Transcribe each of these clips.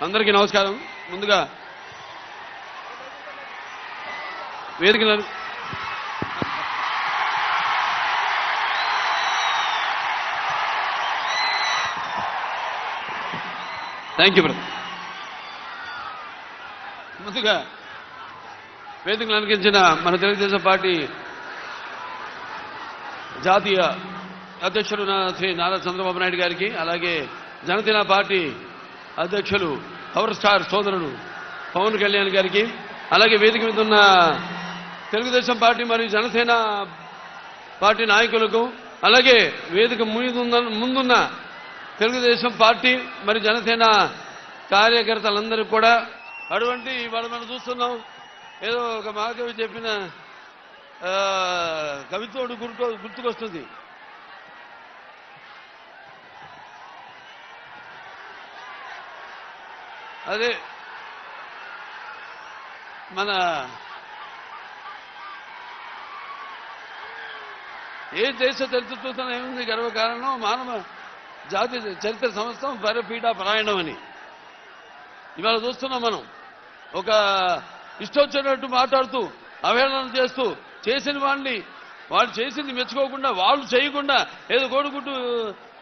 అందరికీ నమస్కారం. ముందుగా వేదిక థ్యాంక్ యూ బ్రదర్ ముందుగా వేదికలు అనిపించిన మన తెలుగుదేశం పార్టీ జాతీయ అధ్యక్షుడు శ్రీ నారా చంద్రబాబు నాయుడు గారికి అలాగే జనసేన పార్టీ అధ్యక్షులు పవర్ స్టార్ సోదరుడు పవన్ కళ్యాణ్ గారికి అలాగే వేదిక మీద ఉన్న తెలుగుదేశం పార్టీ మరియు జనసేన పార్టీ నాయకులకు అలాగే వేదిక ముందున్న ముందున్న తెలుగుదేశం పార్టీ మరి జనసేన కార్యకర్తలందరికీ కూడా అటువంటి ఇవాళ మనం చూస్తున్నాం. ఏదో ఒక మహాకవి చెప్పిన ఆ, కవిత్వం గుర్తు గుర్తుకొస్తుంది. అదే మన ఏ దేశ చరిత్ర ఏముంది? గర్వకారణం మానవ జాతి చరిత్ర సంస్థం పరపీఠ పరాయణం అని. ఇవాళ చూస్తున్నాం మనం. ఒక ఇష్టొచ్చినట్టు మాట్లాడుతూ అవహేళన చేస్తూ చేసిన వాడిని వాళ్ళు చేసింది మెచ్చుకోకుండా వాళ్ళు చేయకుండా ఏదో కోడుకుంటూ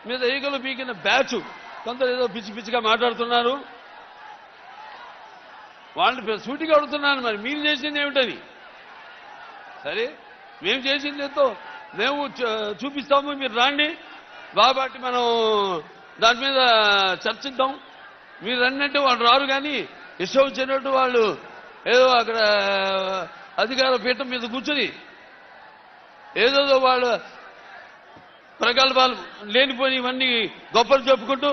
మీద ఈగలు పీకిన బ్యాచ్. కొందరు ఏదో పిచ్చి పిచ్చిగా మాట్లాడుతున్నారు. వాళ్ళని సూటిగా అడుగుతున్నాను మరి. మీరు చేసింది ఏమిటది? సరే మేము చేసింది ఎంతో. మేము చూపిస్తాము మీరు రాండి. బాబాటి మనం దాని మీద చర్చిద్దాం. మీరు రండి వాళ్ళు రారు కానీ ఇష్టం వచ్చినట్టు వాళ్ళు ఏదో అక్కడ అధికార పీఠం మీద కూర్చొని ఏదో వాళ్ళు ప్రగల్భాలు లేనిపోయి ఇవన్నీ గొప్పలు చెప్పుకుంటూ